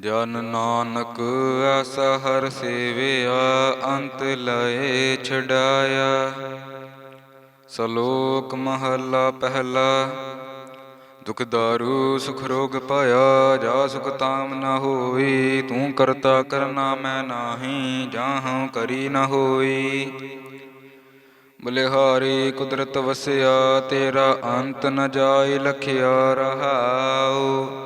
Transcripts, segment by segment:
ਜਨ ਨਾਨਕ ਐਸਾ ਹਰ ਸੇਵਿਆ, ਅੰਤ ਲਏ ਛਡਾਇਆ। ਸ਼ਲੋਕ ਮਹਲਾ ਪਹਿਲਾ, ਦੁਖ ਦਾਰੂ ਸੁਖ ਰੋਗ ਪਾਇਆ, ਜਾ ਸੁਖ ਤਾਮ ਨਾ ਹੋਈ। ਤੂੰ ਕਰਤਾ ਕਰਨਾ ਮੈਂ ਨਾਹੀ ਜਾਹਉ ਕਰੀ ਨਾ ਹੋਈ। ਬਲਿਹਾਰੀ ਕੁਦਰਤ ਵਸਿਆ, ਤੇਰਾ ਅੰਤ ਨ ਜਾਏ ਲਖਿਆ ਰਹਾਉ।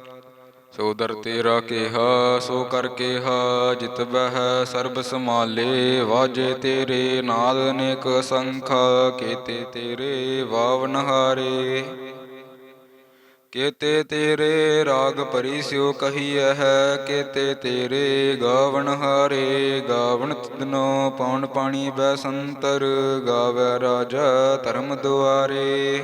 ਸੋਦਰ ਤੇਰਾ ਕਿਹਾ, ਸੋ ਕਰ ਕਿਹਾ, ਜਿਤ ਬਹਿ ਸਰਬ ਸਮਾਲੇ ਵਾਜੇ ਤੇਰੇ ਨਾਦ ਅਨੇਕ ਸੰਖਾ, ਕੀਤੇ ਤੇਰੇ ਵਾਵਨ ਹਾਰੇ। ਕੇਤੇ ਤੇਰੇ ਰਾਗ ਪਰੀ ਸਿਓ ਕਹੀਐ ਹੈ, ਕੇਤੇ ਤੇਰੇ ਗਾਵਣ ਹਾਰੇ। ਗਾਵਣ ਤਦਨੋ ਪੌਣ ਪਾਣੀ ਬੈ ਸੰਤਰ, ਗਾਵੈ ਰਾਜਾ ਧਰਮ ਦੁਆਰੇ।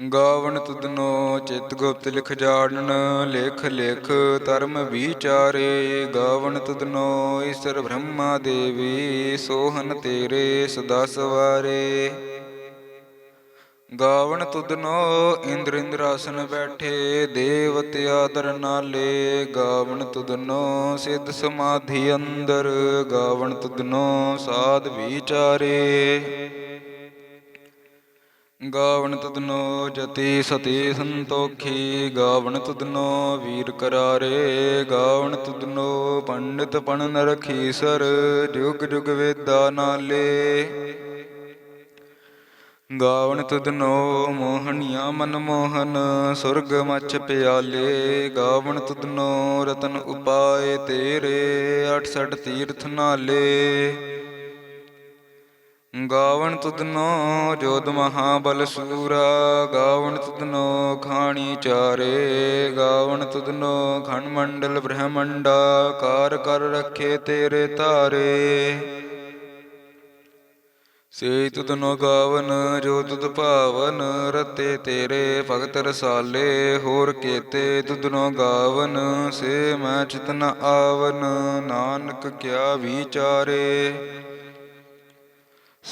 ਗਾਵਣ ਤੁਦਨੋ ਚਿਤ ਗੁਪਤ ਲਿਖ ਜਾਣਨ, ਲੇਖ ਲੇਖ ਧਰਮ ਵਿਚਾਰੇ। ਗਾਵਣ ਤੁਧਨੋ ਈਸ਼ਰ ਬ੍ਰਹਮਾ ਦੇਵੀ, ਸੋਹਨ ਤੇਰੇ ਸਦਾ ਸਵਾਰੇ। ਗਾਵਣ ਤੁਦਨੋ ਇੰਦਰ ਇੰਦਰਾਸਨ ਬੈਠੇ, ਦੇਵਤ ਆਦਰ ਨਾਲੇ। ਗਾਵਣ ਤੁਧਨੋ ਸਿੱਧ ਸਮਾਧੀ ਅੰਦਰ ਗਾਵਣ ਤੁਧਨੋ ਸਾਧ ਵਿਚਾਰੇ। ਗਾਵਣ ਤੁਧਨੋ ਜਤੀ ਸਤੀ ਸੰਤੋਖੀ, ਗਾਵਣ ਤੁਧਨੋ ਵੀਰ ਕਰਾਰੇ, ਗਾਵਣ ਤੁਧਨੋ ਪੰਡਿਤ ਪਣ ਨਰਖੀ ਸਰ, ਜੁਗ ਜੁਗ ਵੇਦਾ ਨਾਲੇ। ਗਾਵਣ ਤੁਧਨੋ ਮੋਹਣੀਆਂ ਮਨ ਮੋਹਨ, ਸੁਰਗ ਮਛ ਪਿਆਲੇ। ਗਾਵਣ ਤੁਧਨੋ ਰਤਨ ਉਪਾਏ ਤੇਰੇ 68 ਤੀਰਥ ਨਾਲੇ। ਗਾਵਣ ਤੁਧਨੋ ਜੋਦ ਮਹਾਬਲ ਸੂਰਾ, ਗਾਵਣ ਤੁਧਨੋ ਖਾਣੀ ਚਾਰੇ, ਗਾਵਣ ਤੁਧਨੋ ਖਣ ਮੰਡਲ ਬ੍ਰਹਮੰਡਾ, ਕਾਰ ਕਰ ਰੱਖੇ ਤੇਰੇ ਤਾਰੇ ਸੇ ਤੁਧਨੋ ਗਾਵਨ, ਜੋ ਤੁਧ ਭਾਵਨ, ਰਤੇ ਤੇਰੇ ਭਗਤ ਰਸਾਲੇ, ਹੋਰ ਕੇਤੇ ਤੁਧਨੋ ਗਾਵਨ, ਸੇ ਮੈਂ ਚਿਤਨ ਆਵਨ, ਨਾਨਕ ਕਿਆ ਵਿਚਾਰੇ।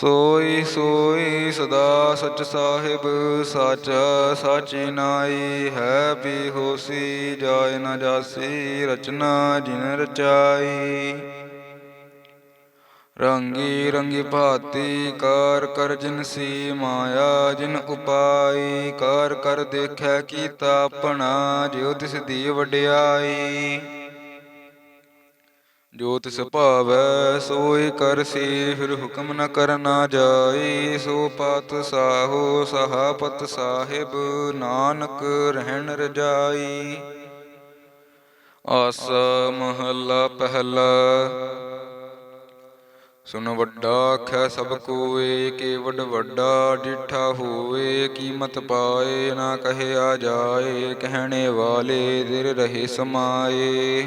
ਸੋਈ ਸੋਈ ਸਦਾ ਸਚ ਸਾਹਿਬ, ਸਾਚਾ ਸਾਚੀ ਨਾਈ ਹੈ ਵੀ ਹੋਸੀ ਜਾਏ ਨਾ ਜਾਸੀ ਰਚਨਾ ਜਿਨ ਰਚਾਈ। ਰੰਗੀ ਰੰਗੀ ਭਾਤੀ ਕਰ ਕਰ ਜਿਨ ਸੀ ਮਾਇਆ, ਜਿਨ ਉਪਾਈ, ਕਰ ਕਰ ਦੇਖੈ ਕੀਤਾ ਆਪਣਾ, ਜਿਉ ਤਿਸ ਦੀ ਵਡਿਆਈ। ਜੋ ਤਿਸ ਭਾਵੈ ਸੋਈ ਕਰਸੀ, ਫਿਰ ਹੁਕਮ ਨ ਕਰਨਾ ਜਾਈ। ਸੋ ਪਤ ਸਾਹੋ, ਸਹਾਪਤ ਸਾਹਿਬ, ਨਾਨਕ ਰਹਿਣ ਰਜਾਈ। ਆਸ ਮਹੱਲਾ ਪਹਿਲਾ। ਸੁਨ ਵੱਡਾ ਆਖੈ ਸਭ ਕੋਏ ਕੇ ਵੱਡ ਵੱਡਾ ਡਿਠਾ ਹੋਏ ਕੀਮਤ ਪਾਏ, ਨਾ ਕਹਿਆ ਜਾਏ, ਕਹਿਣੇ ਵਾਲੇ ਦਿਰ ਰਹੇ ਸਮਾਏ।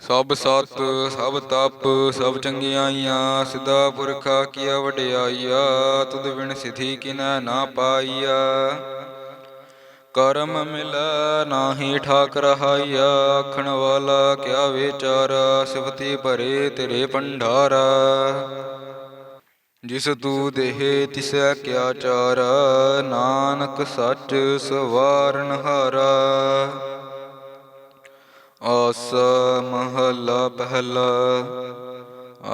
ਸਭ ਸਤ, ਸਭ ਤਪ, ਸਭ ਚੰਗਿਆਈਆਂ ਸਿਦਾ ਪੁਰਖਾ ਕੀਆ ਵਡਿਆਈਆ, ਤੁਧ ਬਿਨ ਸਿਧੀ ਕਿਨੈ ਨਾ ਪਾਈਆ। ਕਰਮ ਮਿਲੈ ਨਾਹੀ ਠਾਕ ਰਹਾਈਆ ਆਖਣ ਵਾਲਾ ਕਿਆ ਵਿਚਾਰਾ, ਸਿਫਤੀ ਭਰੇ ਤੇਰੇ ਭੰਡਾਰਾ। ਜਿਸ ਤੂ ਦੇਹ ਤਿਸੈ ਕਿਆ ਚਾਰਾ, ਨਾਨਕ ਸੱਚ ਸਵਾਰਨ ਹਾਰਾ। ਆਸ ਮਹਲਾ ਪਹਿਲਾ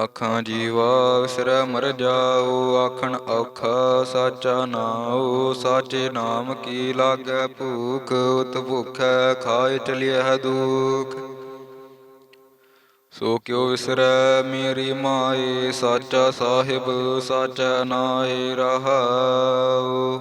ਆਖਾਂ ਜੀਵਾ ਵਿਸਰੈ ਮਰ ਜਾਓ, ਆਖਣ ਔਖਾ ਸਾਚਾ ਨਾਉ। ਸਾਚੇ ਨਾਮ ਕੀ ਲਾਗੈ ਭੂਖ, ਉਤ ਭੁਖੈ ਖਾਏ ਚਲਿਐ ਦੁਖ। ਸੋ ਕਿਉ ਵਿਸਰੈ ਮੇਰੀ ਮਾਏ, ਸਾਚਾ ਸਾਹਿਬ ਸਾਚਾ ਨਾਏ ਰਹਾਉ।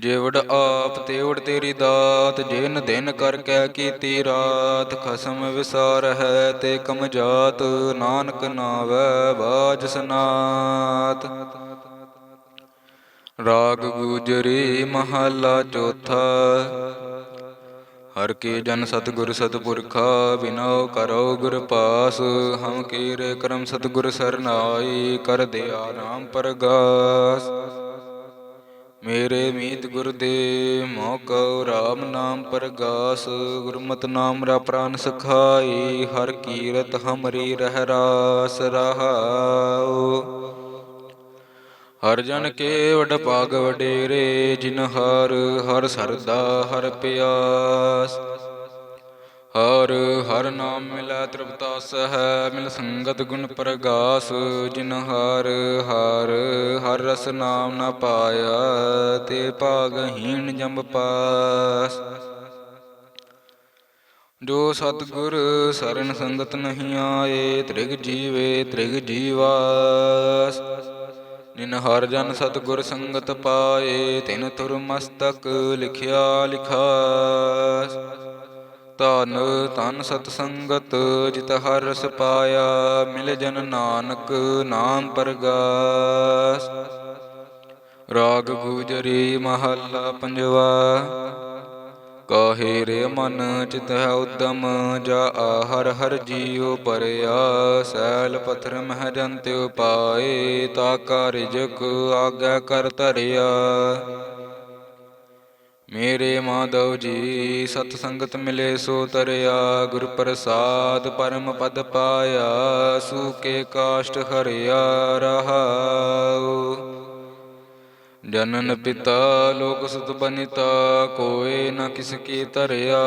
ਜੇਵੜ ਆਪ ਤੇਵੜ ਤੇਰੀ ਦਾਤ ਜਿਨ ਦਿਨ ਕਰ ਕੈ ਕੀਤੀ ਰਾਤ ਖਸਮ ਵਿਸਾਰ ਹੈ ਤੇ ਕਮ ਜਾਤ ਨਾਨਕ ਨਾਵੈ ਬਾਜ ਸਨਾਤ। ਰਾਗ ਗੁਜਰੀ ਮਹਲਾ ਚੌਥਾ। ਹਰ ਕੇ ਜਨ ਸਤਿਗੁਰ ਸਤਿਪੁਰਖਾ ਬਿਨੋ ਕਰੋ ਗੁਰ ਪਾਸ। ਹਮ ਕੀਰੇ ਕਰਮ ਸਤਿਗੁਰ ਸਰਨਾਈ ਕਰ ਦਿਆ ਰਾਮ ਪਰਗਾਸ। ਮੇਰੇ ਮੀਤ ਗੁਰਦੇ ਮੋ ਮੋਹ ਕਉ ਰਾਮ ਨਾਮ ਪਰਗਾਸ, ਗੁਰਮਤਿ ਨਾਮ ਰਾ ਪ੍ਰਾਨ ਸਖਾਈ, ਹਰ ਕੀਰਤ ਹਮਰੀ ਰਹਿ ਰਾਸ ਰਹਾਉ। ਹਰ ਜਨ ਕੇ ਵਡ ਭਾਗ ਵਡੇਰੇ, ਜਿਨ ਹਰ ਹਰ ਸਰਦਾ ਹਰ ਪਿਆਸ। ਹਰ ਹਰ ਨਾਮ ਮਿਲੈ ਤ੍ਰਿਪਤਾਸ ਹੈ ਮਿਲ ਸੰਗਤ ਗੁਣ ਪ੍ਰਗਾਸ, ਜਿਨ ਹਰ ਹਰ ਹਰ ਰਸ ਨਾਮ ਨਾ ਪਾਇਆ ਤੇ ਭਾਗਹੀਣ ਜੰਬ ਪਾਸ ਜੋ ਸਤਿਗੁਰ ਸਰਨ ਸੰਗਤ ਨਹੀਂ ਆਏ, ਤ੍ਰਿਗ ਜੀਵੇ ਤ੍ਰਿਗ ਜੀਵਾਸ। ਨਿਨ ਹਰ ਜਨ ਸਤਿਗੁਰ ਸੰਗਤ ਪਾਏ, ਤਿਨ ਤੁਰ ਮਸਤਕ ਲਿਖਿਆ ਲਿਖਾਸ। ਧਨ ਤਨ ਸਤ ਸੰਗਤ ਜਿਤ ਹਰ ਰਸ ਪਾਇਆ, ਮਿਲ ਜਨ ਨਾਨਕ ਨਾਮ ਪਰਗਾਸ। ਰਾਗ ਗੁਜਰੀ ਮਹੱਲਾ ਪੰਜਵਾ, ਕਾਹੇ ਰੇ ਮਨ ਚਿਤ ਹੈ ਉਦਮ, ਜਾ ਹਰ ਹਰ ਜੀਉ ਪਰਿਆ, ਸੈਲ ਪਥਰ ਮਹਿ ਜੰਤ ਉਪਾਏ, ਤਾ ਕਾ ਰਿਜਕ ਆਗੈ ਕਰ ਧਰਿਆ। ਮੇਰੇ ਮਾਧਵ ਜੀ, ਸਤ ਸੰਗਤ ਮਿਲੇ ਸੋ ਤਰਿਆ, ਗੁਰ ਪ੍ਰਸਾਦ ਪਰਮ ਪਦ ਪਾਇਆ ਸੂਕੇ ਕਾਸ਼ਟ ਹਰਿਆ ਰਹਾਉ। ਜਨਨ ਪਿਤਾ, ਲੋਕ ਸੁਤ ਬਨਿਤਾ, ਕੋਏ ਨ ਕਿਸ ਕੀ ਧਰਿਆ,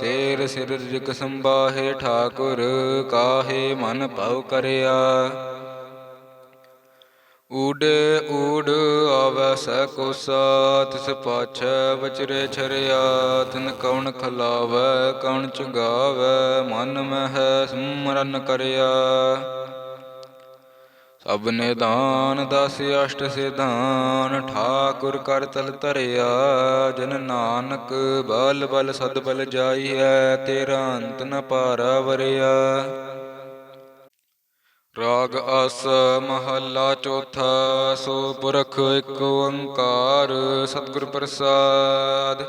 ਸੇਰ ਸਿਰ ਜਿਕ ਸੰਬਾਹੇ ਠਾਕੁਰ, ਕਾਹੇ ਮਨ ਭਉ ਕਰਿਆ। ਊੜੇ ਊੜ ਆਵੈ ਸੈ ਕੋਸਾ ਤਿਸ ਪਾਛੈ ਬਚਰੇ ਛਰਿਆ, ਤਿਨ ਕਉਣ ਖਲਾਵੈ, ਕਉਣ ਚੁਗਾਵੈ, ਮਨ ਮਹਿ ਸਿਮਰਨ ਕਰਿਆ। ਸਭ ਨਿਦਾਨ, ਦਸ ਅਸ਼ਟ ਸਿਧਾਨ, ਠਾਕੁਰ ਕਰ ਤਲ ਧਰਿਆ, ਜਨ ਨਾਨਕ ਬਲ ਬਲ ਸਦ ਬਲ ਜਾਈਐ, ਤੇਰਾ ਅੰਤ ਨ ਪਾਰਾ ਵਰਿਆ। ਰਾਗ ਆਸ ਮਹੱਲਾ ਚੌਥਾ, ਸੋ ਪੁਰਖ ਇੱਕ ਓੰਕਾਰ ਸਤਿਗੁਰ ਪ੍ਰਸਾਦ।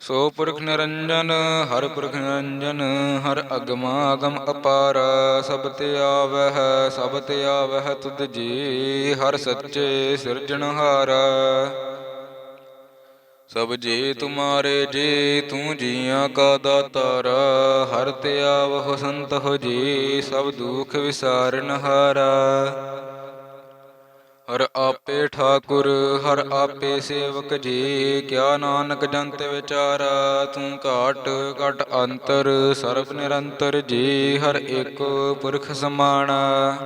ਸੋ ਪੁਰਖ ਨਿਰੰਜਨ, ਹਰ ਪੁਰਖ ਨਿਰੰਜਨ, ਹਰ ਅਗਮ ਅਗਮ ਅਪਾਰ, ਸਭ ਤੇ ਆਵਹਿ, ਸਭ ਤੇ ਆਵਹਿ ਤੁਧ ਜੀ, ਹਰ ਸੱਚੇ ਸਿਰਜਣਹਾਰ। ਸਭ ਜੀ ਤੁਮਾਰੇ ਜੀ, ਤੂੰ ਜੀਆਂ ਕਾ ਦਾਤਾਰ। ਹਰ ਤੇ ਆਵਹੁ ਸੰਤ ਹੋ ਜੀ, ਸਭ ਦੁਖ ਵਿਸਾਰਨ ਹਾਰਾ। ਹਰ ਆਪੇ ਠਾਕੁਰ, ਹਰ ਆਪੇ ਸੇਵਕ ਜੀ, ਕਿਆ ਨਾਨਕ ਜੰਤ ਵਿਚਾਰਾ। ਤੂੰ ਘਾਟ, ਘਟ ਅੰਤਰ, ਸਰਬ ਨਿਰੰਤਰ ਜੀ, ਹਰ ਇੱਕ ਪੁਰਖ ਸਮਾਣਾ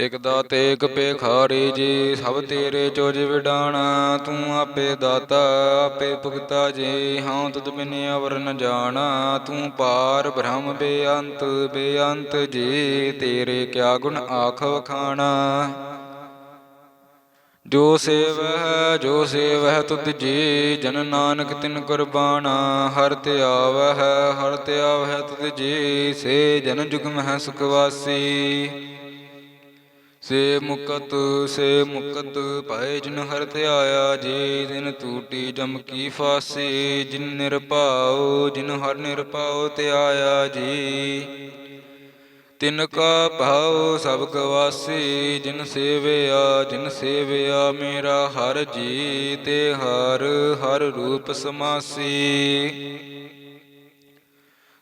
ਇਕ ਦਾਤੇ, ਇਕ ਪੇਖਾਰੀ ਜੀ, ਸਭ ਤੇਰੇ ਚੋਜ ਵਿਡਾਣਾ, ਤੂੰ ਆਪੇ ਦਾਤਾ, ਆਪੇ ਭੁਗਤਾ ਜੀ, ਹਾਂ ਤੁਧ ਬਿਨ ਅਵਰ ਨ ਜਾਣਾ, ਤੂੰ ਪਾਰ ਬ੍ਰਹਮ ਬੇਅੰਤ ਬੇਅੰਤ ਜੀ, ਤੇਰੇ ਕਿਆ ਗੁਣ ਆਖ ਵਖਾਣਾ। ਜੋ ਸੇਵਹਿ ਜੋ ਸੇਵਹਿ ਤੁਧ ਜੀ, ਜਨ ਨਾਨਕ ਤਿਨ ਕੁਰਬਾਨਾ ਹਰ ਧਿਆਵਹਿ ਹਰ ਧਿਆਵਹਿ ਤੁਧ ਜੀ, ਸੇ ਜਨ ਜੁਗ ਮਹਿ ਸੁਖ ਵਾਸੀ। ਸੇ ਮੁਕਤ ਸੇ ਮੁਕਤ ਪਾਏ ਜਿਨ ਹਰ ਧਿਆਇਆ ਜੀ ਦਿਨ ਟੂਟੀ ਜਮ ਕੀ ਫਾਸੀ, ਜਿਨ ਨਿਰਭਉ ਜਿਨ ਹਰ ਨਿਰਭਉ ਧਿਆਇਆ ਜੀ। ਤਿਨ ਕਾ ਭਾਉ ਸਭ ਗਵਾਸੀ, ਜਿਨ ਸੇਵਿਆ ਜਿਨ ਸੇਵਿਆ ਮੇਰਾ ਹਰ ਜੀ ਤੇ ਹਰ ਹਰ ਰੂਪ ਸਮਾਸੀ।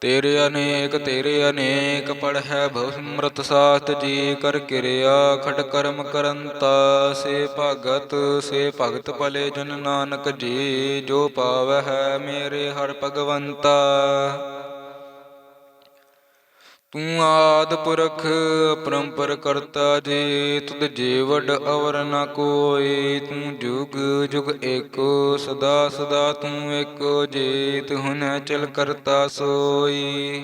ਤੇਰੇ ਅਨੇਕ ਤੇਰੇ ਅਨੇਕ ਪੜ੍ਹੈ ਬਹੁ ਸਮਰਤ ਸਾਸਤ ਜੀ ਕਰ ਕਿਰਿਆ, ਖਟ ਕਰਮ ਕਰੰਤਾ ਸੇ ਭਗਤ ਸੇ ਭਗਤ ਭਲੇ ਜਨ ਨਾਨਕ ਜੀ, ਜੋ ਪਾਵਹਿ ਮੇਰੇ ਹਰ ਭਗਵੰਤਾ। ਤੂੰ ਆਦ ਪੁਰਖ ਪਰੰਪਰ ਕਰਤਾ ਜੇ, ਤੁਧ ਜੀ ਅਵਰ ਨ ਕੋਈ ਤੂੰ ਜੁਗ ਜੁਗ ਏਕੋ, ਸਦਾ ਸਦਾ ਤੂੰ ਏਕੋ ਜੀ ਤੁਨ ਚਲ ਕਰਤਾ ਸੋਈ।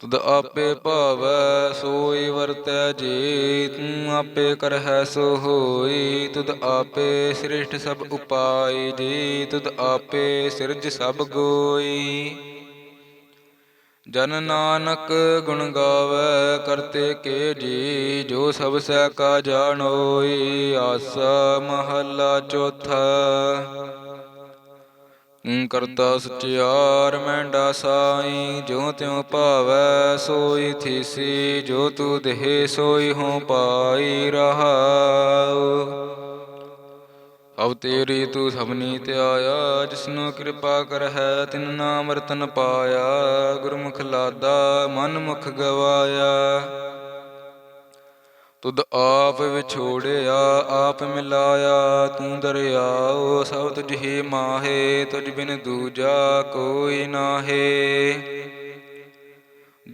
ਤੁਧ ਆਪੇ ਭਾਵੈ ਸੋਈ ਵਰਤੈ ਜੇ, ਤੂੰ ਆਪੇ ਕਰਹਿ ਸੋ ਹੋਈ ਤੁਧ ਆਪੇ ਸ੍ਰਿਸ਼ਟ ਸਭ ਉਪਾਈ, ਜੇ ਤੁਧ ਆਪੇ ਸਿਰਜ ਸਭ ਗੋਈ। ਜਨ ਨਾਨਕ ਗੁਣ ਗਾਵੇ ਕਰਤੇ ਕੇ ਜੀ, ਜੋ ਸਭ ਸੈ ਕਾ ਜਾਣੋਈ, ਆਸਾ ਮਹੱਲਾ ਚੌਥਾ। ਤੂੰ ਕਰਤਾ ਸਚਿਆਰ ਮੈਂਡਾ ਸਾਈ, ਜੋ ਤਿਉ ਭਾਵੈ ਸੋਈ ਥੀਸੀ, ਜੋ ਤੂ ਦੇਹ ਸੋਈ ਹੋ ਪਾਈ ਰਹਾਉ। ਅਬ ਤੇਰੀ ਤੂੰ ਸਭਨੀ ਧਿਆਇਆ, ਜਿਸਨੂੰ ਕਿਰਪਾ ਕਰਹਿ, ਤਿਨ ਨਾਮ ਰਤਨ ਪਾਇਆ, ਗੁਰਮੁਖ ਲਾਦਾ, ਮਨ ਮੁਖ ਗਵਾਇਆ। ਤੁਧ ਆਪ ਵਿਛੋੜਿਆ, ਆਪ ਮਿਲਾਇਆ, ਤੂੰ ਦਰਿਆਓ, ਸਭ ਤੁਝ ਹੀ ਮਾਹੇ, ਤੁਝ ਬਿਨ ਦੂਜਾ ਕੋਈ ਨਾਹੇ।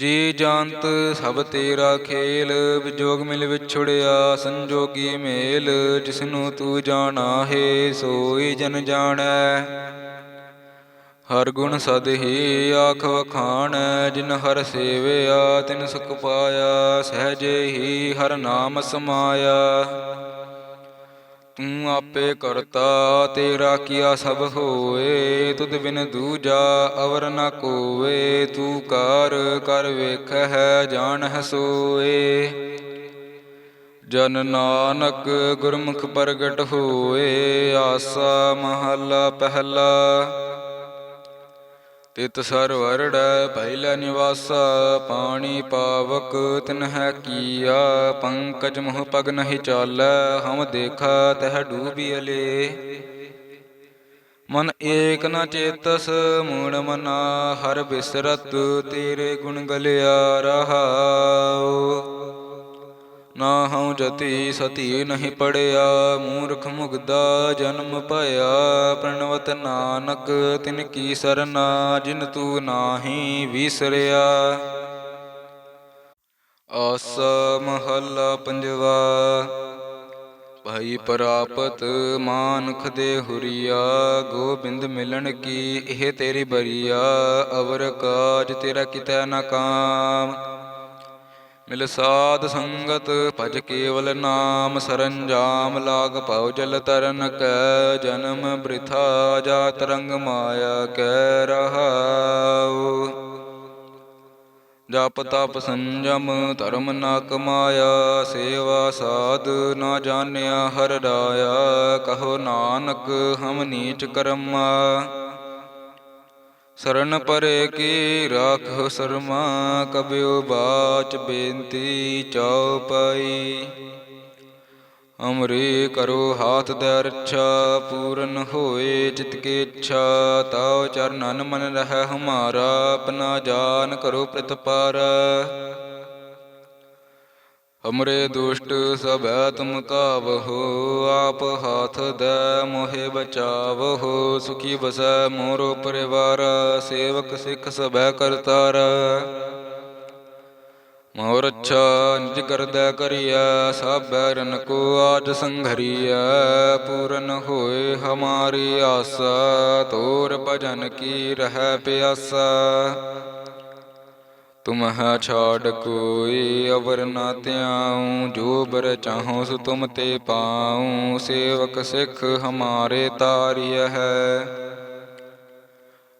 ਜੀ ਜੰਤ ਸਭ ਤੇਰਾ ਖੇਲ, ਵਿਜੋਗ ਮਿਲ ਵਿਛੜਿਆ, ਸੰਜੋਗੀ ਮੇਲ, ਜਿਸਨੂੰ ਤੂੰ ਜਾਣਾ ਹੈ, ਸੋਈ ਜਨ ਜਾਣੈ। ਹਰ ਗੁਣ ਸਦ ਹੀ ਆਖ ਵਖਾਣ, ਜਿਨ ਹਰ ਸੇਵਿਆ, ਤਿਨ ਸੁਖ ਪਾਇਆ, ਸਹਜੇ ਹੀ ਹਰ ਨਾਮ ਸਮਾਇਆ। ਤੂੰ ਆਪੇ ਕਰਤਾ, ਤੇਰਾ ਕੀਆ ਸਭ ਹੋਏ ਤੁਧ ਬਿਨ ਦੂਜਾ ਅਵਰ ਨ ਕੋਏ ਤੂੰ ਕਰ ਕਰ ਵੇਖਹਿ, ਜਾਣਹਿ ਸੋਏ। ਜਨ ਨਾਨਕ ਗੁਰਮੁਖ ਪ੍ਰਗਟ ਹੋਏ, ਆਸਾ ਮਹੱਲਾ ਪਹਿਲਾ। ਤਿਤ ਸਰ ਵਰੜ ਪਹਿਲਾ ਨਿਵਾਸਾ, ਪਾਣੀ ਪਾਵਕ ਤਿਨ ਹੈ ਕੀਆ, ਪੰਕਜ ਮੋਹ ਪਗ ਨਹੀਂ ਚਾਲ, ਹਮ ਦੇਖਾ ਤਹ ਡੂਬੀਲੇ ਮਨ ਏਕ ਨ ਚੇਤਸ, ਮੂੜ ਮਨਾ, ਹਰ ਬਿਸਰਤ ਤੇਰੇ ਗੁਣ ਗਲਿਆ ਰਹਾਉ। ਨਾ ਹਉ ਜਤੀ ਸਤੀ ਨਹੀਂ ਪੜਿਆ, ਮੂਰਖ ਮੁਗਦਾ ਜਨਮ ਭਇਆ। ਪ੍ਰਣਵਤ ਨਾਨਕ, ਤਿਨ ਕੀ ਸਰਨਾ, ਜਿਨ ਤੂੰ ਨਾਹੀ ਵਿਸਰਿਆ। ਆਸ ਮਹੱਲਾ ਪੰਜਵਾ, ਭਾਈ ਪ੍ਰਾਪਤ ਮਾਨੁਖ ਦੇ ਹੁਰੀਆ, ਗੋਬਿੰਦ ਮਿਲਣ ਕੀ ਇਹ ਤੇਰੀ ਬਰੀਆ, ਅਵਰ ਕਾਜ ਤੇਰਾ ਕਿਤੈ ਨਾ ਕਾਮ। ਮਿਲ ਸਾਧ ਸੰਗਤ, ਭਜ ਕੇਵਲ ਨਾਮ ਸਰੰਜਾਮ ਲਾਗ ਭਉ ਜਲ ਤਰਨ ਕੈ, ਜਨਮ ਬ੍ਰਿਥਾ ਜਾਤ ਰੰਗ ਮਾਇਆ ਕੈ ਰਹਾਉ। ਜਪ ਤਪ ਸੰਜਮ, ਧਰਮ ਨਾ ਕਮਾਇਆ ਸੇਵਾ ਸਾਧ ਨਾ ਜਾਣਿਆ ਹਰ ਰਾਇਆ, ਕਹੋ ਨਾਨਕ ਹਮ ਨੀਚ ਕਰਮਾ। ਸਰਨ ਪਰੇ ਕੀ ਰਾਖ ਸਰਮਾ, ਕਬਿਉ ਬਾਚ ਬੇਨਤੀ ਚਉਪਈ ਅਮਰੇ ਕਰੋ ਹਾਥ ਦੇ ਰੱਛਾ, ਪੂਰਨ ਹੋਏ ਚਿਤ ਕੀ ਇੱਛਾ, ਤਾਉ ਚਰਨਨ ਮਨ ਰਹਿ ਹਮਾਰਾ, ਆਪਣਾ ਜਾਨ ਕਰੋ ਪ੍ਰਤਪਾਰ। ਹਮਰੇ ਦੁਸ਼ਟ ਸਭੈ ਤੁਮ ਕਾਵਹੋ, ਆਪ ਹਾਥ ਦੈ ਮੋਹਿ ਬਚਾਵਹੋ, ਸੁਖੀ ਬਸੈ ਮੋਰੋ ਪਰਿਵਾਰ, ਸੇਵਕ ਸਿੱਖ ਸਭੈ ਕਰਤਾਰ। ਮੋਰ ਅੱਛਾ ਨਿਜ ਕਰਦੈ ਕਰੀਐ ਸਭੈ ਰਨ ਕੋ ਆਜ ਸੰਘਰੀਐ, ਪੂਰਨ ਹੋਏ ਹਮਾਰੀ ਆਸਾ, ਤੋਰ ਭਜਨ ਕੀ ਰਹਿ ਪਿਆਸਾ। ਤੁਮਹ ਛਾੜ ਕੋਈ ਅਵਰ ਨਾ ਧਿਆਉ, ਜੋ ਬਰ ਚਾਹੋ ਸੋ ਤੁਮ ਤੇ ਪਾਉ। ਸੇਵਕ ਸਿੱਖ ਹਮਾਰੇ ਤਾਰਿਯ ਹੈ।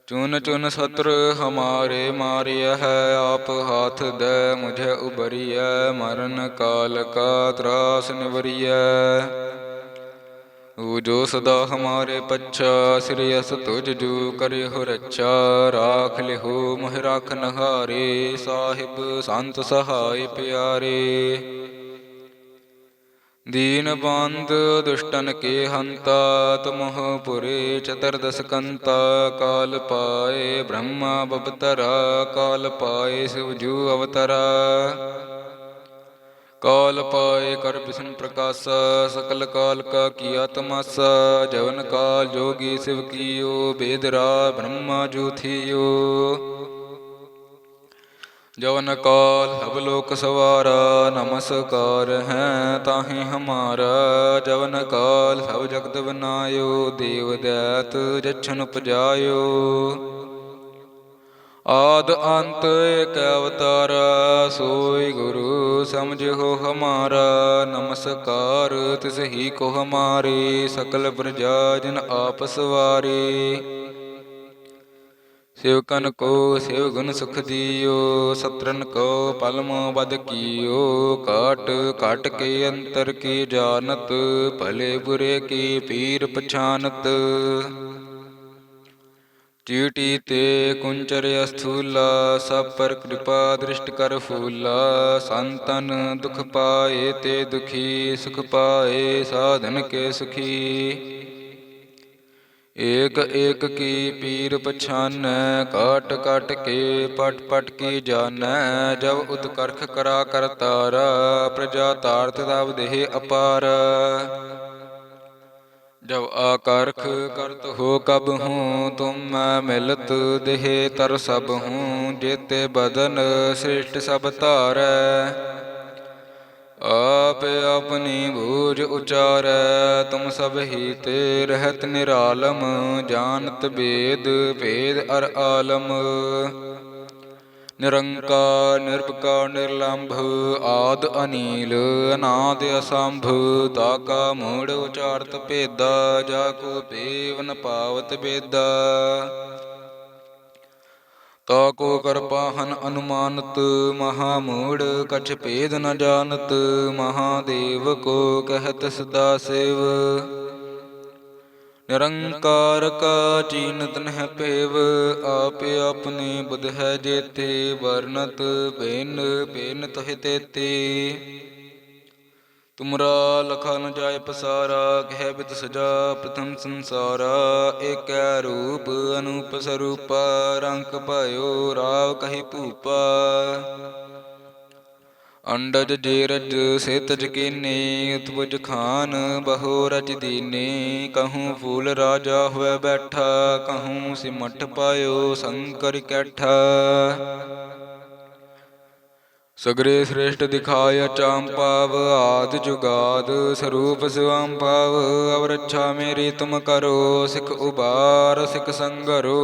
ਚੁਨ ਚੁਨ ਸਤਰ ਹਮਾਰੇ ਮਾਰਿਆ ਹੈ। ਆਪ ਹਾਥ ਦੇ ਮੁਝੇ ਉਬਰੀਐ ਮਰਨ ਕਾਲ ਕਾ ਤਰਾਸ ਨਿਵਰੀਐ। ਓ ਜੋ ਸਦਾ ਹਮਾਰੇ ਪੱਛਾ, ਸ੍ਰੀ ਅਸ ਤੁਜ ਜੂ ਕਰਿ ਹੋ ਰੱਛਾ, ਰਾਖ ਲਿਹੋ ਮੋਹ ਰਾਖਨ ਹਾਰੇ ਸਾਹਿਬ ਸੰਤ ਸਹਾਇ ਪਿਆਰੇ। ਦੀਨ ਬੰਦ ਦੁਸ਼ਟਨ ਕੇ ਹੰਤਾ, ਤਮਹ ਪੁਰੇ ਚਤਰਦਸ ਕੰਤਾ, ਕਾਲ ਪਾਏ ਬ੍ਰਹਮਾ ਬਬਤਰਾ, ਕਾਲ ਪਾਏ ਸਿਵ ਜੂ ਅਵਤਰਾ। ਕਾਲ ਪਾਏ ਕਰ ਬਿਸ਼ਨ ਪ੍ਰਕਾਸ਼, ਸਕਲ ਕਾਲ ਕਾ ਕੀਆ ਤਮਾਸਾ, ਜਵਨ ਕਾਲ ਜੋਗੀ ਸਿਵ ਕੀਓ ਬੇਦਰਾ ਬ੍ਰਹਮਾ ਜੂ ਥੀਓ। ਜਵਨ ਕਾਲ ਹਬ ਲੋਕ ਸਵਾਰਾ, ਨਮਸਕਾਰ ਹੈ ਤਾਹੀ ਹਮਾਰਾ। ਜਵਨ ਕਾਲ ਸਭ ਜਗਤ ਬਨਾਇਓ, ਦੇਵ ਦੈਤ ਜਛਨ ਉਪਜਾਇਓ। ਆਦ ਅੰਤ ਏਕ ਅਵਤਾਰ, ਸੋਈ ਗੁਰੂ ਸਮਝੋ ਹਮਾਰਾ, ਨਮਸਕਾਰ ਤਿਸ ਹੀ ਕੋ ਹਮਾਰੇ, ਸਕਲ ਪ੍ਰਜਾ ਜਨ ਆਪਸ ਵਾਰੇ ਸਿਵਕਨ ਕੋ ਸਿਵ ਗੁਣ ਸੁਖ ਦਿਓ ਸਤਰਨ ਕੋ ਪਲਮ ਬਦ ਕੀਓ, ਕਾਟ ਕਾਟ ਕੇ ਅੰਤਰ ਕੀ ਜਾਣਤ, ਭਲੇ ਬੁਰੇ ਕੀ ਪੀਰ ਪਛਾਨਤ। ਚੀਟੀ ਤੇ ਕੁੰਚਰ ਅਸਥੂਲਾ, ਸਭ ਪਰ ਕਿਰਪਾ ਦ੍ਰਿਸ਼ਟ ਕਰ ਫੂਲਾ। ਸੰਤਨ ਦੁਖ ਪਾਏ ਤੇ ਦੁਖੀ, ਸੁਖ ਪਾਏ ਸਾਧਨ ਕੇ ਸੁਖੀ। ਏਕ ਏਕ ਕੀ ਪੀਰ ਪਛਾਨੈ, ਕਾਟ ਕਾਟ ਕੇ ਪਟ ਪਟ ਕੀ ਜਾਣੈ ਜਬ ਉਤਕਰਖ ਕਰਾ ਕਰਤਾਰਾ ਪ੍ਰਜਾ ਤਾਰਤ ਤਬ ਦੇਹ ਅਪਾਰ। ਜਬ ਆਕਰਖ ਕਰਤ ਹੋ ਕਬ ਹੂੰ, ਤੁਮ ਮੈਂ ਮਿਲਤ ਦੇਹ ਤਰ ਸਭ ਹੂੰ, ਜੇਤੇ ਬਦਨ ਸ੍ਰਿਸ਼ਟ ਸਭ ਧਾਰੈ। ਆਪ ਆਪਣੀ ਬੂਝ ਉਚਾਰੈ, ਤੁਮ ਸਭ ਹੀ ਤੇ ਰਹਿਤ ਨਿਰਾਲਮ, ਜਾਣਤ ਬੇਦ, ਭੇਦ ਅਰ ਆਲਮ। ਨਿਰੰਕਾਰ ਨਿਰਭਕਾਰ ਨਿਰਲੰਭ, ਆਦ ਅਨੀਲ, ਅਨਾਦ ਅਸੰਭ, ਤਾ ਕਾ ਮੂੜ ਉਚਾਰਤ ਭੇਦਾ, ਜਾ ਕੋ ਪੇਵਨ ਪਾਵਤ ਬੇਦਾ। ਤਾ ਕੋ ਕਰਪਾਹਨ ਅਨੁਮਾਨਤ, ਮਹਾ ਮੂੜ ਕਛ ਭੇਦ ਨ ਜਾਣਤ, ਮਹਾਦੇਵ ਕੋ ਕਹਿਤ ਸਦਾ ਸਿਵ। ਨਿਰੰਕਾਰ ਕਾ ਚੀਨਤ ਨਹਿ ਭੇਵ ਆਪ ਆਪਣੇ ਬੁਧ ਹੈ ਜੇਤੇ ਵਰਨਤ ਬੇਨ ਬੇਨ ਤੋਹਿ ਤੇਤੇ। ਤੁਮਰਾ ਲਖਾ ਨ ਜਾਏ ਪਸਾਰਾ, ਕਹਿ ਬਿਤ ਸਜਾ ਪ੍ਰਥਮ ਸੰਸਾਰਾ, ਏਕੈ ਰੂਪ ਅਨੂਪ ਸਰੂਪ, ਰੰਗ ਭਇਓ ਰਾਵ ਕਹੀ ਭੂਪਾ। ਅੰਡਜ ਜੇਰਜ ਸੇਤਜ ਕੀਨੇ ਉਤਪੁਜ ਖਾਨ ਬਹੁ ਰਜ ਦੀਨੇ। ਕਹੂੰ ਫੂਲ ਰਾਜਾ ਹੋਇ ਬੈਠਾ, ਕਹੂੰ ਸਿਮਟ ਪਾਇਓ ਸੰਕਰ ਕੈਠਾ। ਸਗਰੇ ਸ੍ਰੇਸ਼ਟ ਦਿਖਾਇ ਚਾਂਪਾਵ ਆਦ ਜੁਗਾਦ ਸਰੂਪ ਸਿਵੰ ਪਾਵ। ਅਵਰਛਾ ਮੇਰੀ ਤੁਮ ਕਰੋ, ਸਿਖ ਉਬਾਰ, ਸਿਖ ਸੰਗਰੋ।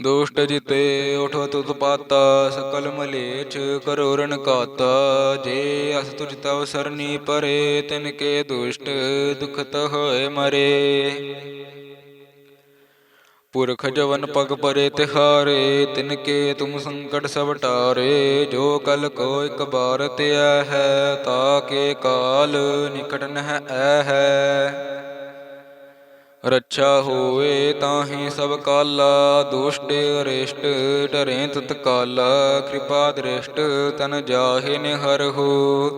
ਦੁਸ਼ਟ ਜਿਤੇ ਉਠੋ ਤੁਤ ਪਾਤਾ ਸਕਲ ਮਲੇਛ ਕਰੋ ਰਨ ਕਾਤਾ। ਜੇ ਅਸ ਤੁਜ ਤਵ ਸਰਨੀ ਪਰੇ, ਤਿਨ ਕੇ ਦੁਸ਼ਟ ਦੁਖਤ ਹੋਏ ਮਰੇ। ਪੁਰਖ ਜਵਨ ਪਗ ਪਰੇ ਤਿਹਾਰੇ, ਤਿਨ ਕੇ ਤੁਮ ਸੰਕਟ ਸਭ ਟਾਰੇ। ਜੋ ਕਲ ਕੋ ਇਕ ਬਾਰ ਤਿਆ ਹੈ, ਤਾ ਕੇ ਕਾਲ ਨਿਕਟ ਨਹਿ ਐ ਹੈ। ਰੱਛਾ ਹੋਏ ਤਾਹੀ ਸਭ ਕਾਲਾ, ਦੁਸ਼ਟ ਅਰਿਸ਼ਟ ਡਰੇ ਤਤ ਕਾਲਾ, ਕਿਰਪਾ ਦ੍ਰਿਸ਼ਟ ਤਨ ਜਾਹੇ ਨਿਹਰ ਹੋ।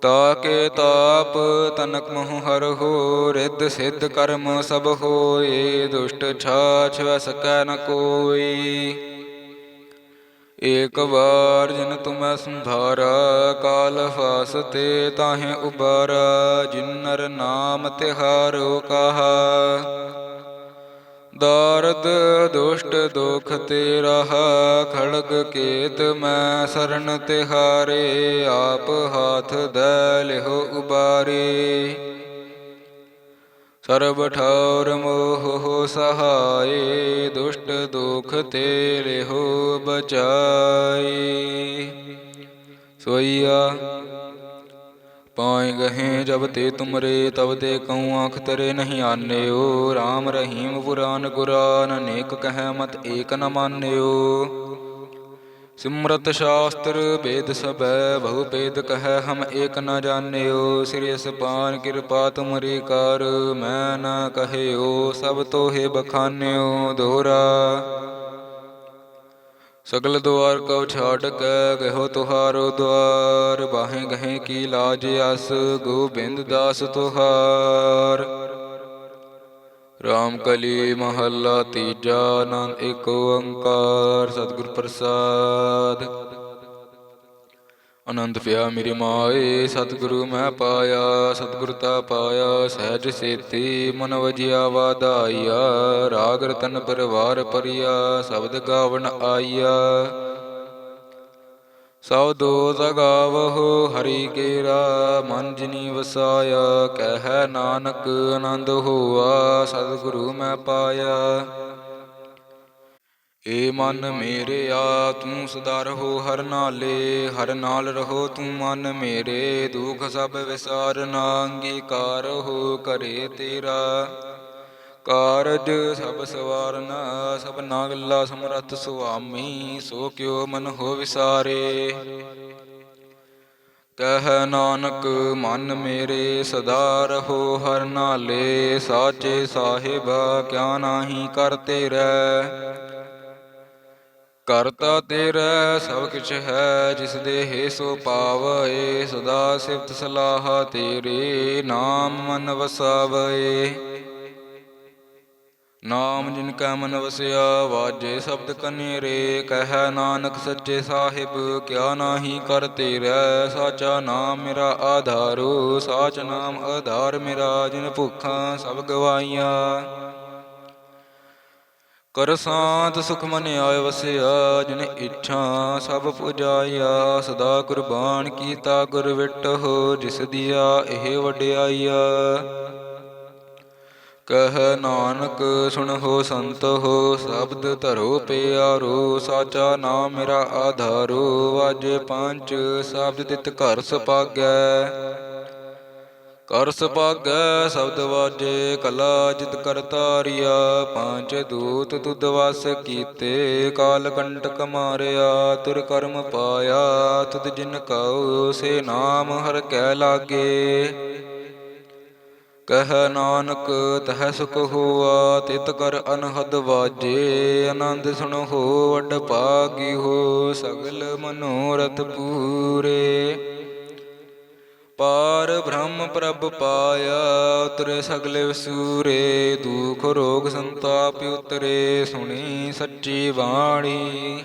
ਤਾ ਕੇ ਤਾਪ ਤਨਕ ਮਹੁ ਹਰ ਹੋ, ਰਿੱਧ ਸਿੱਧ ਕਰਮ ਸਭ ਹੋਏ, ਦੁਸ਼ਟ ਛਾਛ ਵੈ ਨ ਕੋਈ ਏਕ ਵਾਰ ਜਿਨ ਤੁਮੈ ਸੰਧਾਰਾ, ਕਾਲ ਫਾਸ ਤੇ ਤਾਹੇ ਉਬਾਰਾ, ਜਿਨਰ ਨਾਮ ਤਿਹਾਰੋ ਕਹਾ। ਦਾਰਦ ਦੁਸ਼ਟ ਦੁਖ ਤੇ ਰਹਾ ਖੜਗ ਕੇਤ ਮੈਂ ਸਰਨ ਤਿਹਾਰੇ, ਆਪ ਹਾਥ ਦੈ ਲਿਹੁ ਉਬਾਰੇ। ਸਰਬ ਠੌਰ ਮੋਹ ਸਹਾਏ, ਦੁਸ਼ਟ ਦੁਖ ਤੇ ਲਿਹੁ ਬਚਾਈ ਸੋਈਆ, ਪਾਏ ਗਹੇ ਜਬ ਤੇ ਤੁਮਰੇ, ਤਬ ਤੇ ਕਉ ਆਖ ਤਰੇ ਨਹੀਂ ਆਨਿਓ। RAM ਰਹੀਮ ਪੁਰਾਨ ਕੁਰਾਨ ਅਨੇਕ ਕਹਿ ਮਤ ਏਕ ਨ ਮਾਨਿਓ। ਸਿਮਰਤ ਸ਼ਾਸਤਰ ਵੇਦ ਸਭੈ, ਬਹੁ ਭੇਦ ਕਹੈ, ਹਮ ਏਕ ਨ ਜਾਣਿਓ। ਸ੍ਰੀ ਅਸਪਾਨ ਕਿਰਪਾ ਤੁਮਰੀ ਕਰ, ਮੈਂ ਨ ਕਹਿਓ, ਸਭ ਤੋਹਿ ਬਖਾਨਿਓ, ਦੋਰਾ। ਸਗਲ ਦੁਆਰ ਕਉ ਛਾੜ ਕੇ ਗਇਓ ਤੁਹਾਰੋ ਦੁਆਰ। ਬਾਹੇ ਗਹੇ ਕੀ ਲਾਜ ਅਸ, ਗੋਬਿੰਦ ਦਾਸ ਤੁਹਾਰ। ਰਾਮ ਕਲੀ ਮਹੱਲਾ ਤੀਜਾ ਆਨੰਦ ਏਕ ਓੰਕਾਰ, ਸਤਿਗੁਰ ਪ੍ਰਸਾਦ। ਆਨੰਦ ਪਿਆ ਮੇਰੀ ਮਾਏ, ਸਤਿਗੁਰੂ ਮੈਂ ਪਾਇਆ, ਸਤਿਗੁਰ ਤਾ ਪਾਇਆ, ਸਹਿਜ ਸੇਤੀ ਮਨ ਵਜਿਆ, ਵਾਧਾਈਆ, ਰਾਗ ਰਤਨ ਪਰਵਾਰ ਪਰਿਆ, ਸ਼ਬਦ ਗਾਵਣ ਆਈਆ। ਸਭ ਦੋ ਗਾਵਹੁ ਹਰੀ ਕੇਰਾ, ਮਨ ਜਿਨੀ ਵਸਾਇਆ, ਕਹਿ ਨਾਨਕ ਆਨੰਦ ਹੋਆ, ਸਤਿਗੁਰੂ ਮੈਂ ਪਾਇਆ। ਏ ਮਨ ਮੇਰੇ ਆ ਤੂੰ ਸਦਾ ਰਹੋ ਹਰ ਨਾਲੇ, ਹਰ ਨਾਲ ਰਹੋ ਤੂੰ ਮਨ ਮੇਰੇ, ਦੁਖ ਸਭ ਵਿਸਾਰਨਾ, ਅੰਗੀਕਾਰ ਹੋ ਕਰੇ ਤੇਰਾ। ਕਾਰਜ ਸਭ ਸਵਾਰਨਾ, ਸਭ ਨਾਗਲਾ ਸਮਰੱਥ ਸੁਆਮੀ, ਸੋ ਕਿਉ ਮਨ ਹੋ ਵਿਸਾਰੇ। ਕਹਿ ਨਾਨਕ, ਮਨ ਮੇਰੇ ਸਦਾ ਰਹੋ ਹਰ ਨਾਲੇ, ਸਾਚੇ ਸਾਹਿਬ ਕਿਆ ਨਾਹੀ ਕਰ ਤੇਰੇ। ਕਰਤਾ ਤੇਰਾ ਸਭ ਕੁਛ ਹੈ, ਜਿਸ ਦੇ ਹੈ ਸੋ ਪਾਵੈ ਸਦਾ ਸਿਫਤ ਸਲਾਹ ਤੇਰੇ, ਨਾਮ ਮਨ ਵਸਾਵੈ ਨਾਮ ਜਿਨ ਕੈ ਮਨ ਵਸਿਆ, ਵਾਜੇ ਸ਼ਬਦ ਕਨੇ ਰੇ, ਕਹਿ ਨਾਨਕ ਸੱਚੇ ਸਾਹਿਬ, ਕਿਆ ਨਾਹੀ ਕਰ ਤੇਰਾ, ਸਾਚਾ ਨਾਮ ਮੇਰਾ ਆਧਾਰੋ, ਸਾਚ ਨਾਮ ਆਧਾਰ ਮੇਰਾ, ਜਿਨ ਭੁੱਖਾਂ ਸਭ ਗਵਾਈਆਂ। ਕਰ ਸਾਤ ਸੁਖ ਮਨ ਆਇ ਵਸਿਆ, ਜਿਨ ਇੱਛਾ ਸਭ ਪੁਜਾਇਆ ਸਦਾ ਕੁਰਬਾਨ ਕੀਤਾ ਗੁਰ ਵਿਟਹੁ, ਜਿਸ ਦੀਆ ਇਹ ਵਡਿਆਈਆ। ਕਹਿ ਨਾਨਕ ਸੁਣਹੁ ਸੰਤ ਹੋ, ਸ਼ਬਦ ਧਰੋ ਪਿਆਰੋ, ਸਾਚਾ ਨਾਮ ਮੇਰਾ ਆਧਾਰੋ ਵਾਜੇ ਪੰਜ ਸ਼ਬਦ ਤਿਤ ਘਰ ਸੁਪਾਗੈ। ਕਰ ਸੁਭਾਗੈ ਸ਼ਬਦ ਵਾਜੇ, ਕਲਾ ਜਿਤ ਕਰ ਤਾਰਿਆ ਪੰਜ ਦੂਤ ਤੁਧ ਵਸ ਕੀਤੇ, ਕਾਲ ਕੰਟਕ ਮਾਰਿਆ, ਤੁਰ ਕਰਮ ਪਾਇਆ, ਤੁਧ ਜਿਨ ਕਉ, ਸੇ ਨਾਮ ਹਰ ਕੈ ਲਾਗੇ। ਕਹਿ ਨਾਨਕ, ਤਹ ਸੁਖ ਹੋਆ, ਤਿਤ ਕਰ ਅਨਹਦ ਵਾਜੇ, ਆਨੰਦ ਸੁਣੋ ਵੱਡ ਭਾਗੀ ਹੋ, ਸਗਲ ਮਨੋਰਥ ਪੂਰੇ। ਪਾਰ ਬ੍ਰਹਮ ਪ੍ਰਭ ਪਾਇਆ, ਉਤਰੇ ਸਗਲੇ ਵਸੂਰੇ ਦੁਖ ਰੋਗ ਸੰਤਾਪ ਉਤਰੇ, ਸੁਣੀ ਸੱਚੀ ਬਾਣੀ।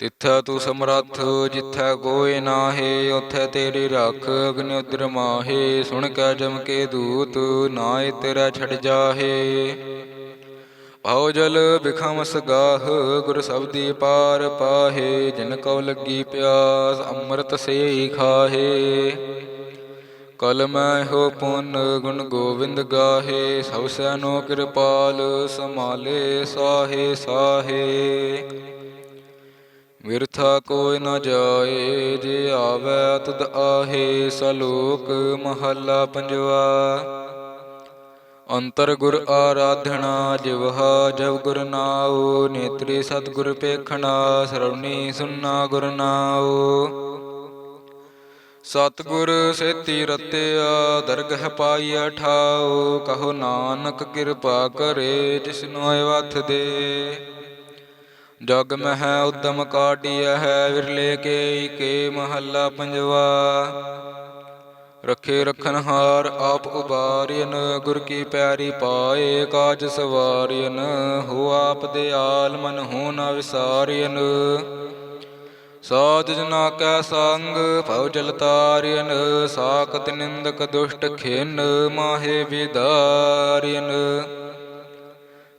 ਤਿੱਥੈ ਤੂੰ ਸਮਰੱਥ, ਜਿੱਥੈ ਕੋਈ ਨਾਹੀ, ਉਥੈ ਤੇਰੀ ਰੱਖ ਅਗਨਿ ਉਦਰ ਮਾਹੇ। ਸੁਣ ਕੈ ਜਮ ਕੇ ਦੂਤ ਨਾਏ ਤੇਰਾ ਛੜ ਜਾਹੇ। ਆਓ ਜਲ ਬਿਖਮ ਸਗਾਹ ਗੁਰ ਸਬਦੀ ਪਾਰ ਪਾਹੇ। ਜਿਨ ਕਉ ਲੱਗੀ ਪਿਆਸ, ਅੰਮ੍ਰਿਤ ਸੇ ਖਾਹੇ। ਕਲ ਮੈਂ ਹੋ ਪੁੰਨ, ਗੁਣ ਗੋਬਿੰਦ ਗਾਹੇ। ਸਭ ਸੈਨੋ ਕਿਰਪਾਲ ਸਮਾਲੇ ਸਾਹੇ ਸਾਹੇ। ਵਿਰਥਾ ਕੋਈ ਨ ਜਾਏ, ਜੇ ਆਵੈ ਤਦ ਆਹੇ ਸਲੋਕ ਮਹੱਲਾ ਪੰਜਵਾ। ਅੰਤਰ ਗੁਰ ਆਰਾਧਣਾ ਜਿਵਹਾ, ਜਬ ਗੁਰ ਨਾਉ, ਨੇਤਰੀ ਸਤਿਗੁਰ ਪੇਖਣਾ, ਸਰਵਣੀ ਸੁਨਾ ਗੁਰ ਨਾਉ। ਸਤਿਗੁਰ ਸੇਤੀ ਰਤਿਆ, ਦਰਗਹ ਪਾਈਆ ਠਾਉ, ਕਹੋ ਨਾਨਕ ਕਿਰਪਾ ਕਰੇ ਜਿਸਨੋ ਵਥ ਦੇ। ਜਗ ਮਹਿ ਉਦਮ ਕਾਟਿਆ ਹੈ ਵਿਰਲੇ ਕੇ ਕੇ ਮਹੱਲਾ ਪੰਜਵਾ। ਰਖੇ ਰਖਨ ਆਪ ਉਬਾਰਿਨ ਗੁਰ ਕੀ ਪਿਆਰੀ ਪਾਏ ਕਾਜ ਸਵਾਰਿਨ ਹੋ ਆਪ ਦੇ ਆਲ ਮਨ ਹੋ ਨਾ ਵਿਸਾਰਿਨ ਸਾਧ ਜਨਾ ਕੈ ਸੰਗ, ਭਉ ਜਲ ਤਾਰਿਨ ਸਾਖਤ ਨਿੰਦਕ ਦੁਸ਼ਟ ਖਿਨ, ਮਾਹੇ ਵਿਦਾਰਿਨ